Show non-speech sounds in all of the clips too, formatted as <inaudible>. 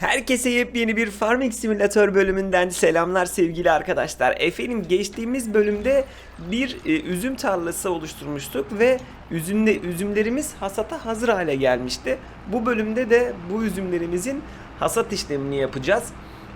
Herkese yepyeni bir Farming Simulator bölümünden selamlar sevgili arkadaşlar. Efendim geçtiğimiz bölümde bir e, üzüm tarlası oluşturmuştuk ve üzümle, üzümlerimiz hasata hazır hale gelmişti. Bu bölümde de bu üzümlerimizin hasat işlemini yapacağız.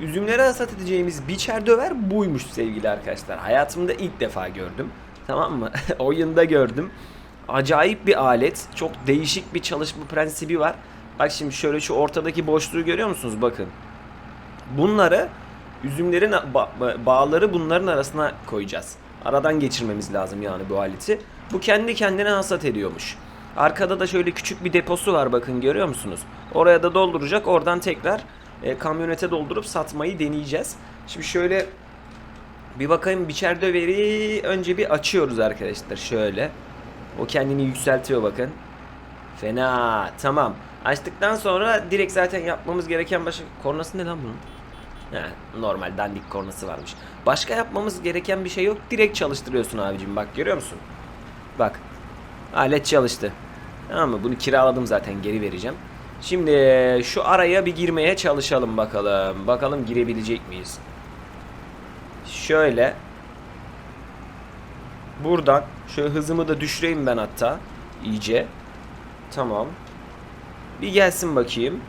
Üzümleri hasat edeceğimiz biçer döver buymuş sevgili arkadaşlar. Hayatımda ilk defa gördüm. Tamam mı? <laughs> Oyunda gördüm. Acayip bir alet. Çok değişik bir çalışma prensibi var. Bak şimdi şöyle şu ortadaki boşluğu görüyor musunuz? Bakın. Bunları üzümlerin ba- bağları bunların arasına koyacağız. Aradan geçirmemiz lazım yani bu aleti. Bu kendi kendine hasat ediyormuş. Arkada da şöyle küçük bir deposu var bakın görüyor musunuz? Oraya da dolduracak. Oradan tekrar e, kamyonete doldurup satmayı deneyeceğiz. Şimdi şöyle bir bakayım biçer döveri önce bir açıyoruz arkadaşlar şöyle. O kendini yükseltiyor bakın. Fena. Tamam. Açtıktan sonra direkt zaten yapmamız gereken başka... Kornası ne lan bunun? He, normal dandik kornası varmış. Başka yapmamız gereken bir şey yok. Direkt çalıştırıyorsun abicim. Bak görüyor musun? Bak. Alet çalıştı. Tamam mı? Bunu kiraladım zaten. Geri vereceğim. Şimdi şu araya bir girmeye çalışalım bakalım. Bakalım girebilecek miyiz? Şöyle. Buradan şöyle hızımı da düşüreyim ben hatta. iyice. Tamam. Bir gelsin bakayım.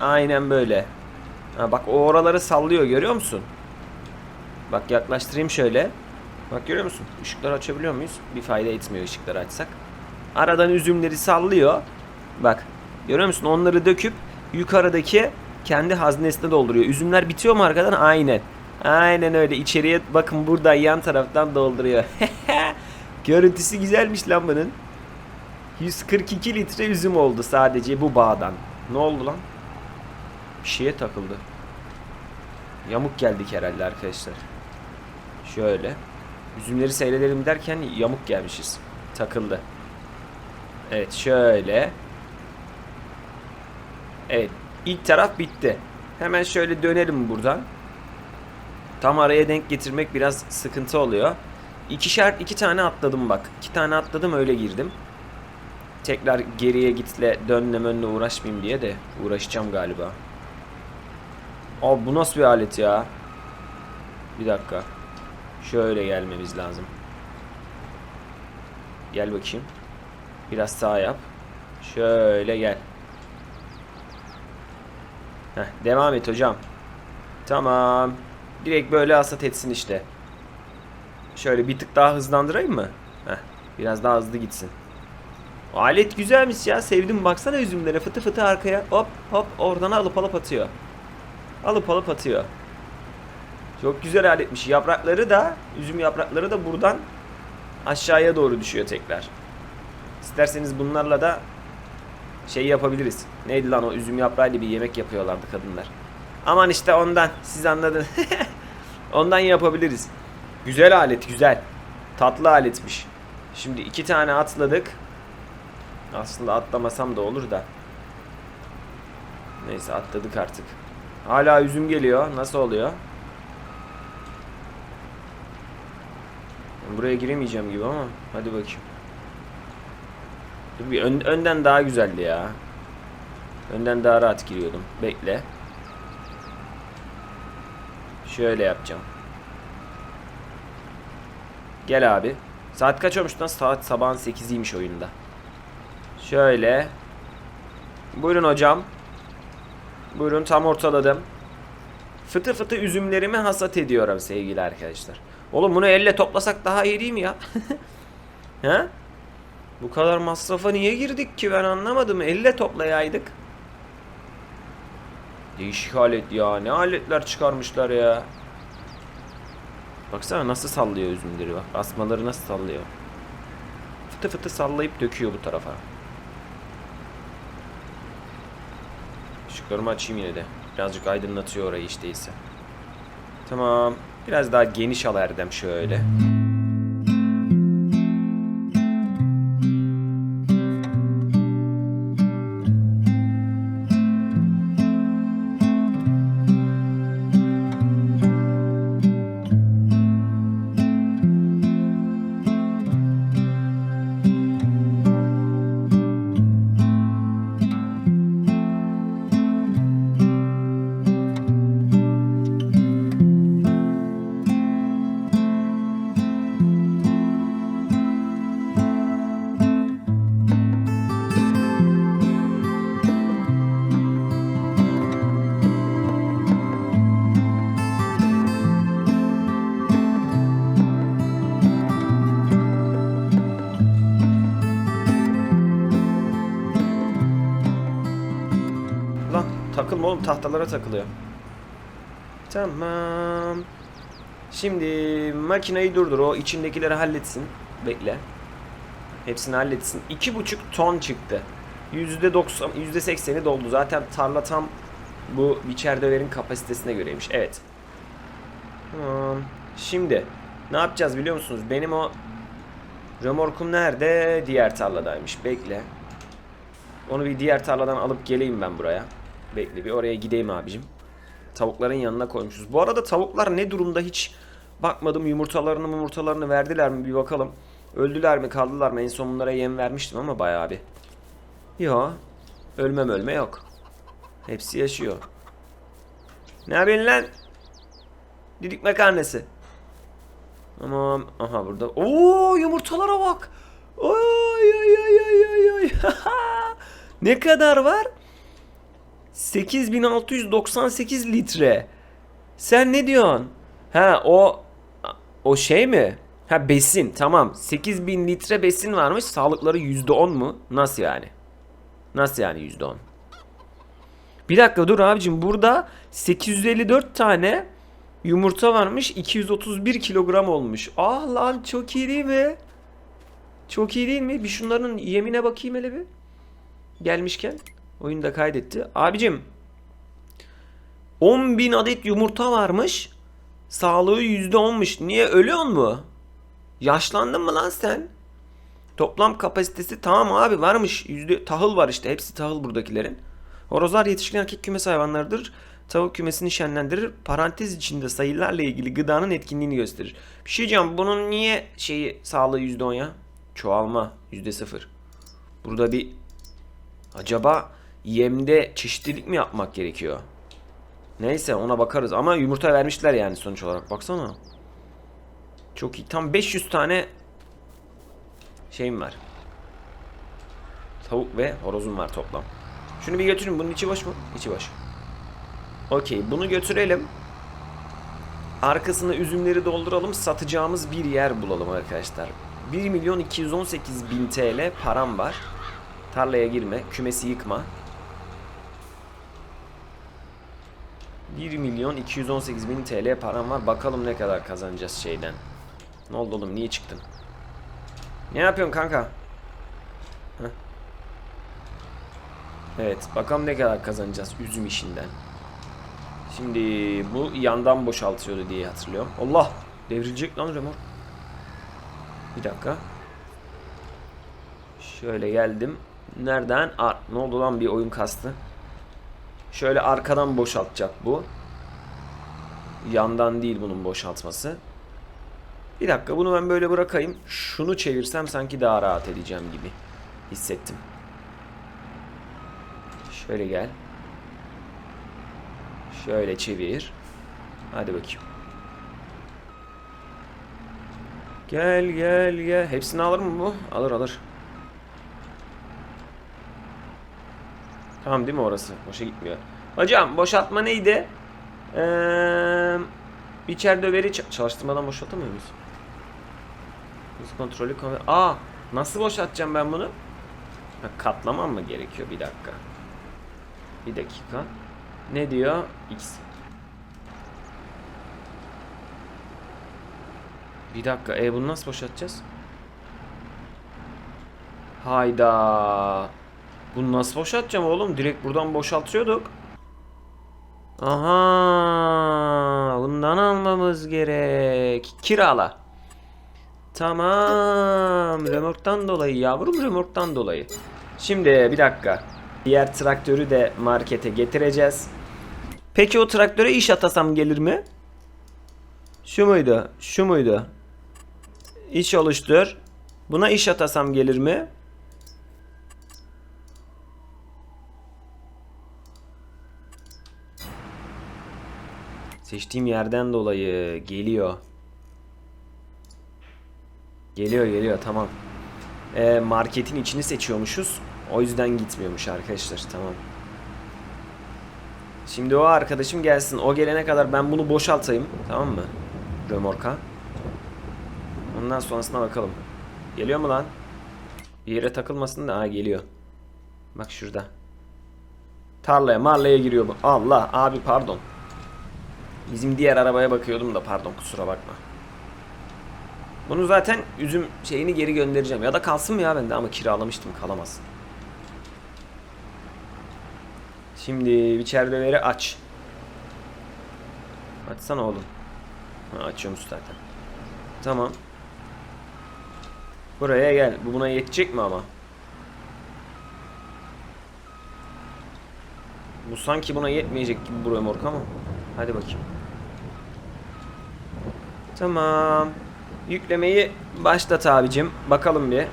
Aynen böyle. Ha bak o oraları sallıyor görüyor musun? Bak yaklaştırayım şöyle. Bak görüyor musun? Işıkları açabiliyor muyuz? Bir fayda etmiyor ışıkları açsak. Aradan üzümleri sallıyor. Bak görüyor musun? Onları döküp yukarıdaki kendi haznesine dolduruyor. Üzümler bitiyor mu arkadan? Aynen. Aynen öyle. İçeriye bakın buradan yan taraftan dolduruyor. <laughs> Görüntüsü güzelmiş lan bunun. 142 litre üzüm oldu sadece bu bağdan. Ne oldu lan? Bir şeye takıldı. Yamuk geldik herhalde arkadaşlar. Şöyle. Üzümleri seyredelim derken yamuk gelmişiz. Takıldı. Evet şöyle. Evet. ilk taraf bitti. Hemen şöyle dönelim buradan. Tam araya denk getirmek biraz sıkıntı oluyor. İkişer iki tane atladım bak. İki tane atladım öyle girdim. Tekrar geriye gitle dönle mönle uğraşmayayım diye de uğraşacağım galiba. Abi bu nasıl bir alet ya? Bir dakika. Şöyle gelmemiz lazım. Gel bakayım. Biraz sağ yap. Şöyle gel. Heh, devam et hocam. Tamam. Direkt böyle hasat etsin işte. Şöyle bir tık daha hızlandırayım mı? Heh, biraz daha hızlı gitsin. Alet güzelmiş ya. Sevdim. Baksana üzümlere. Fıtı fıtı arkaya. Hop hop. Oradan alıp alıp atıyor. Alıp alıp atıyor. Çok güzel aletmiş. Yaprakları da, üzüm yaprakları da buradan aşağıya doğru düşüyor tekrar. İsterseniz bunlarla da şey yapabiliriz. Neydi lan o üzüm yaprağıyla bir yemek yapıyorlardı kadınlar. Aman işte ondan. Siz anladın. <laughs> ondan yapabiliriz. Güzel alet, güzel. Tatlı aletmiş. Şimdi iki tane atladık. Aslında atlamasam da olur da. Neyse atladık artık. Hala üzüm geliyor. Nasıl oluyor? Buraya giremeyeceğim gibi ama. Hadi bakayım. Dur bir ön- önden daha güzeldi ya. Önden daha rahat giriyordum. Bekle. Şöyle yapacağım. Gel abi. Saat kaç olmuş lan? Saat sabahın 8'iymiş oyunda. Şöyle. Buyurun hocam. Buyurun tam ortaladım. Fıtı fıtı üzümlerimi hasat ediyorum sevgili arkadaşlar. Oğlum bunu elle toplasak daha iyi değil mi ya? <laughs> He? Bu kadar masrafa niye girdik ki ben anlamadım. Elle toplayaydık. Değişik alet ya. Ne aletler çıkarmışlar ya. Baksana nasıl sallıyor üzümleri bak. Asmaları nasıl sallıyor. Fıtı fıtı sallayıp döküyor bu tarafa. Işıklarımı açayım yine de. Birazcık aydınlatıyor orayı işte ise. Tamam. Biraz daha geniş al Erdem şöyle. Tahtalara takılıyor. Tamam. Şimdi makineyi durdur o içindekileri halletsin. Bekle. Hepsini halletsin. 2,5 ton çıktı. %90, %80'i doldu. Zaten tarla tam bu biçer döverin kapasitesine göreymiş. Evet. Tamam. Şimdi ne yapacağız biliyor musunuz? Benim o remorkum nerede? Diğer tarladaymış. Bekle. Onu bir diğer tarladan alıp geleyim ben buraya. Bekle bir oraya gideyim abicim. Tavukların yanına koymuşuz. Bu arada tavuklar ne durumda hiç bakmadım. Yumurtalarını yumurtalarını verdiler mi bir bakalım. Öldüler mi kaldılar mı? En son bunlara yem vermiştim ama bayağı bir. Yo. Ölmem ölme yok. Hepsi yaşıyor. Ne yapıyorsun lan? Didik makarnası. Tamam. Aha burada. Oo yumurtalara bak. Oy oy oy oy oy oy. <laughs> ne kadar var? 8698 litre. Sen ne diyorsun? Ha o o şey mi? Ha besin tamam. 8000 litre besin varmış. Sağlıkları %10 mu? Nasıl yani? Nasıl yani %10? Bir dakika dur abicim burada 854 tane yumurta varmış 231 kilogram olmuş. Ah lan çok iyi değil mi? Çok iyi değil mi? Bir şunların yemine bakayım hele bir. Gelmişken. Oyunda kaydetti. Abicim 10.000 adet yumurta varmış. Sağlığı %10'muş. Niye ölüyorsun mu? Yaşlandın mı lan sen? Toplam kapasitesi tamam abi varmış. Yüzde tahıl var işte. Hepsi tahıl buradakilerin. Horozlar yetişkin erkek kümes hayvanlarıdır. Tavuk kümesini şenlendirir. Parantez içinde sayılarla ilgili gıdanın etkinliğini gösterir. Bir şey diyeceğim. Bunun niye şeyi sağlığı %10 ya? Çoğalma %0. Burada bir acaba yemde çeşitlilik mi yapmak gerekiyor? Neyse ona bakarız ama yumurta vermişler yani sonuç olarak baksana. Çok iyi. Tam 500 tane şeyim var. Tavuk ve horozum var toplam. Şunu bir götürün. Bunun içi boş mu? İçi boş. Okey. Bunu götürelim. Arkasına üzümleri dolduralım. Satacağımız bir yer bulalım arkadaşlar. 1 milyon 218 bin TL param var. Tarlaya girme. Kümesi yıkma. 1 milyon 218 bin TL param var. Bakalım ne kadar kazanacağız şeyden. Ne oldu oğlum? Niye çıktın? Ne yapıyorsun kanka? Heh. Evet. Bakalım ne kadar kazanacağız üzüm işinden. Şimdi bu yandan boşaltıyordu diye hatırlıyorum. Allah! Devrilecek lan remor. Bir dakika. Şöyle geldim. Nereden? Ar ne oldu lan bir oyun kastı. Şöyle arkadan boşaltacak bu. Yandan değil bunun boşaltması. Bir dakika bunu ben böyle bırakayım. Şunu çevirsem sanki daha rahat edeceğim gibi hissettim. Şöyle gel. Şöyle çevir. Hadi bakayım. Gel gel gel. Hepsini alır mı bu? Alır alır. Tamam değil mi orası? Boşa gitmiyor. Hocam boşaltma neydi? Ee, biçer döveri ç- çalıştırmadan boşaltamıyor muyuz? Hız kontrolü kon- Aa, nasıl boşaltacağım ben bunu? Ha, katlamam mı gerekiyor? Bir dakika. Bir dakika. Ne diyor? X. Bir dakika. E bunu nasıl boşaltacağız? Hayda. Bunu nasıl boşaltacağım oğlum? Direkt buradan boşaltıyorduk. Aha, bundan almamız gerek. Kirala. Tamam. Remorktan dolayı yavrum remorktan dolayı. Şimdi bir dakika. Diğer traktörü de markete getireceğiz. Peki o traktöre iş atasam gelir mi? Şu muydu? Şu muydu? İş oluştur. Buna iş atasam gelir mi? Seçtiğim yerden dolayı geliyor. Geliyor geliyor tamam. Ee, marketin içini seçiyormuşuz. O yüzden gitmiyormuş arkadaşlar tamam. Şimdi o arkadaşım gelsin. O gelene kadar ben bunu boşaltayım. Tamam mı? Römorka. Ondan sonrasına bakalım. Geliyor mu lan? Bir yere takılmasın da. Ha geliyor. Bak şurada. Tarlaya marlaya giriyor bu. Allah abi pardon. Bizim diğer arabaya bakıyordum da pardon kusura bakma. Bunu zaten üzüm şeyini geri göndereceğim. Ya da kalsın mı ya bende ama kiralamıştım kalamaz. Şimdi biçerdeleri aç. Açsana oğlum. Ha, açıyormuş zaten. Tamam. Buraya gel. Bu buna yetecek mi ama? Bu sanki buna yetmeyecek gibi bu remork ama. Hadi bakayım. Tamam. Yüklemeyi başlat abicim. Bakalım bir.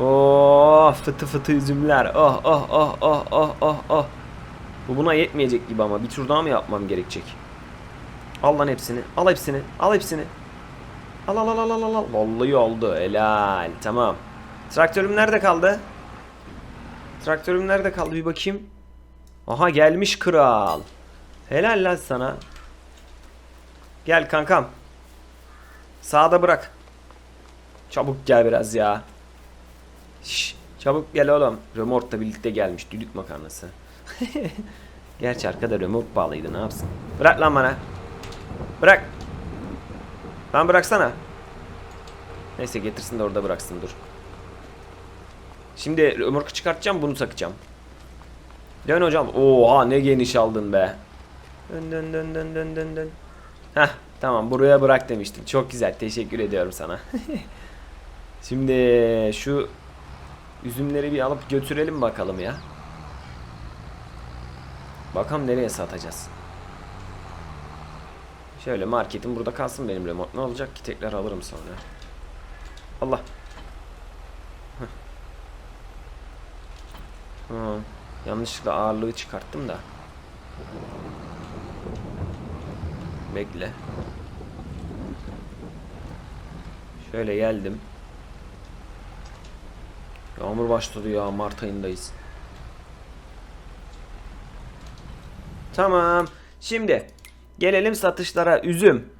Oh fıtı fıtı üzümler. Oh oh oh oh oh oh oh. Bu buna yetmeyecek gibi ama bir tur daha mı yapmam gerekecek? Al lan hepsini. Al hepsini. Al hepsini. Al al al al al al. Vallahi oldu. Helal. Tamam. Traktörüm nerede kaldı? Traktörüm nerede kaldı bir bakayım. Aha gelmiş kral. Helal lan sana. Gel kankam. Sağda bırak. Çabuk gel biraz ya. Şş, çabuk gel oğlum. Römorkla birlikte gelmiş düdük makarnası. <laughs> Gerçi arkada römork bağlıydı ne yapsın. Bırak lan bana. Bırak. Lan bıraksana. Neyse getirsin de orada bıraksın dur. Şimdi römorku çıkartacağım bunu takacağım. Dön hocam. Oha ne geniş aldın be. Dön dön dön dön dön dön dön. Heh tamam buraya bırak demiştim. Çok güzel teşekkür ediyorum sana. <laughs> Şimdi şu üzümleri bir alıp götürelim bakalım ya. Bakalım nereye satacağız. Şöyle marketim burada kalsın benim remote. Ne olacak ki tekrar alırım sonra. Allah. Ha, yanlışlıkla ağırlığı çıkarttım da. Bekle. Şöyle geldim. Yağmur başladı ya Mart ayındayız. Tamam. Şimdi gelelim satışlara. Üzüm.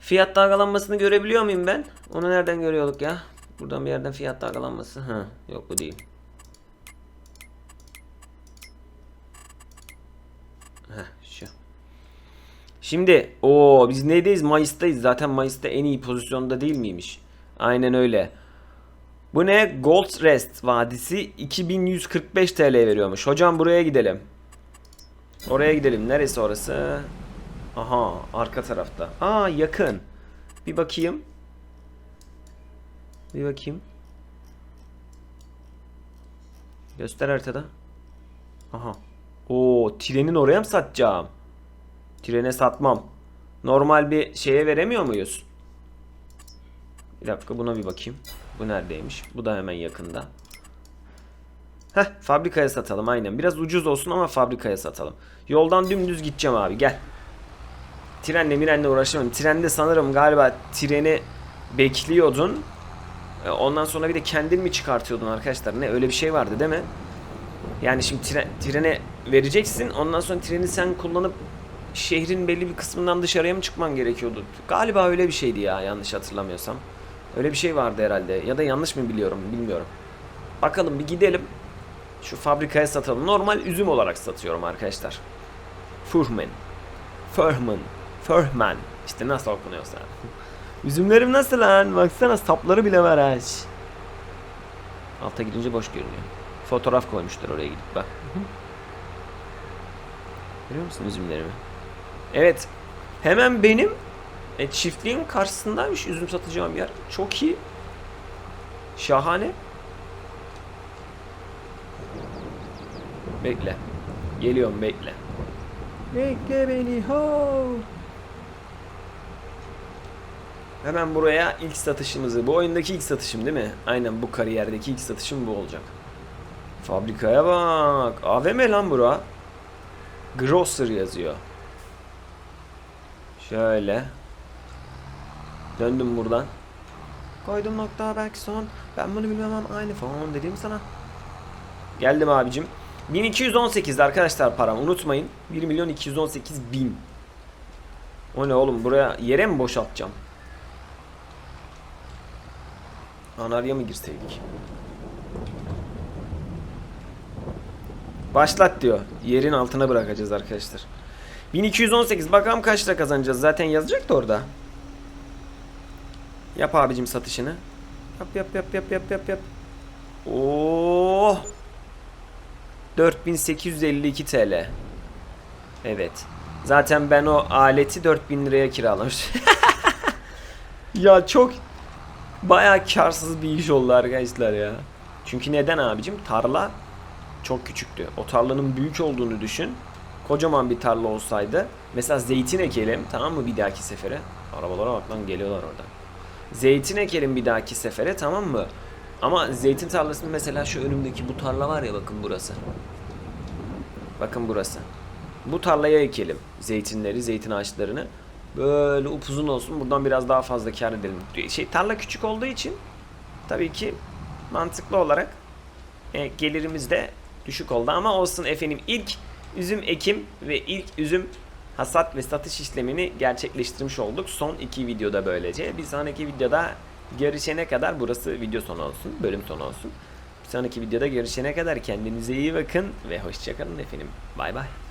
Fiyat dalgalanmasını görebiliyor muyum ben? Onu nereden görüyorduk ya? Buradan bir yerden fiyat dalgalanması. Ha, yok bu değil. Heh, şu. Şimdi o biz neredeyiz? Mayıs'tayız. Zaten Mayıs'ta en iyi pozisyonda değil miymiş? Aynen öyle. Bu ne? Gold Rest Vadisi 2145 TL veriyormuş. Hocam buraya gidelim. Oraya gidelim. Neresi orası? Aha arka tarafta. Aa yakın. Bir bakayım. Bir bakayım. Göster haritada. Aha. Oo trenin oraya mı satacağım? Trene satmam. Normal bir şeye veremiyor muyuz? Bir dakika buna bir bakayım. Bu neredeymiş? Bu da hemen yakında. Heh fabrikaya satalım aynen. Biraz ucuz olsun ama fabrikaya satalım. Yoldan dümdüz gideceğim abi gel. Trenle mirenle uğraşamam. Trende sanırım galiba treni bekliyordun. E, Ondan sonra bir de kendin mi çıkartıyordun arkadaşlar? Ne öyle bir şey vardı değil mi? Yani şimdi tren, trene vereceksin. Ondan sonra treni sen kullanıp şehrin belli bir kısmından dışarıya mı çıkman gerekiyordu? Galiba öyle bir şeydi ya yanlış hatırlamıyorsam. Öyle bir şey vardı herhalde. Ya da yanlış mı biliyorum bilmiyorum. Bakalım bir gidelim. Şu fabrikaya satalım. Normal üzüm olarak satıyorum arkadaşlar. Furman. Furman. Furman. İşte nasıl okunuyorsa. Üzümlerim nasıl lan? Baksana sapları bile var ha. Alta gidince boş görünüyor. Fotoğraf koymuşlar oraya gidip bak. Görüyor musun üzümlerimi? Evet. Hemen benim e, çiftliğin karşısındaymış üzüm satacağım yer. Çok iyi. Şahane. Bekle. Geliyorum bekle. Bekle beni ho. Hemen buraya ilk satışımızı, bu oyundaki ilk satışım değil mi? Aynen bu kariyerdeki ilk satışım bu olacak. Fabrikaya bak. AVM lan bura. Grocer yazıyor. Şöyle. Döndüm buradan. Koydum nokta belki son. Ben bunu bilmem aynı falan dedim sana. Geldim abicim. 1218 arkadaşlar param unutmayın. 1 milyon 218 bin. O ne oğlum buraya yere mi boşaltacağım? Anarya mı girseydik? Başlat diyor. Yerin altına bırakacağız arkadaşlar. 1218 bakalım kaç lira kazanacağız. Zaten yazacak da orada. Yap abicim satışını. Yap yap yap yap yap yap yap. Oo. 4852 TL. Evet. Zaten ben o aleti 4000 liraya kiralamış. <laughs> ya çok bayağı karsız bir iş oldu arkadaşlar ya. Çünkü neden abicim? Tarla çok küçüktü. O tarlanın büyük olduğunu düşün. Kocaman bir tarla olsaydı. Mesela zeytin ekelim tamam mı bir dahaki sefere. Arabalara bak lan geliyorlar oradan. Zeytin ekelim bir dahaki sefere tamam mı? Ama zeytin tarlasının mesela şu önümdeki bu tarla var ya bakın burası. Bakın burası. Bu tarlaya ekelim zeytinleri, zeytin ağaçlarını. Böyle upuzun olsun. Buradan biraz daha fazla kar edelim. Şey tarla küçük olduğu için tabii ki mantıklı olarak e, gelirimiz de düşük oldu ama olsun efendim ilk üzüm ekim ve ilk üzüm hasat ve satış işlemini gerçekleştirmiş olduk. Son iki videoda böylece. Bir sonraki videoda görüşene kadar burası video sonu olsun, bölüm sonu olsun. Bir sonraki videoda görüşene kadar kendinize iyi bakın ve hoşçakalın efendim. Bay bay.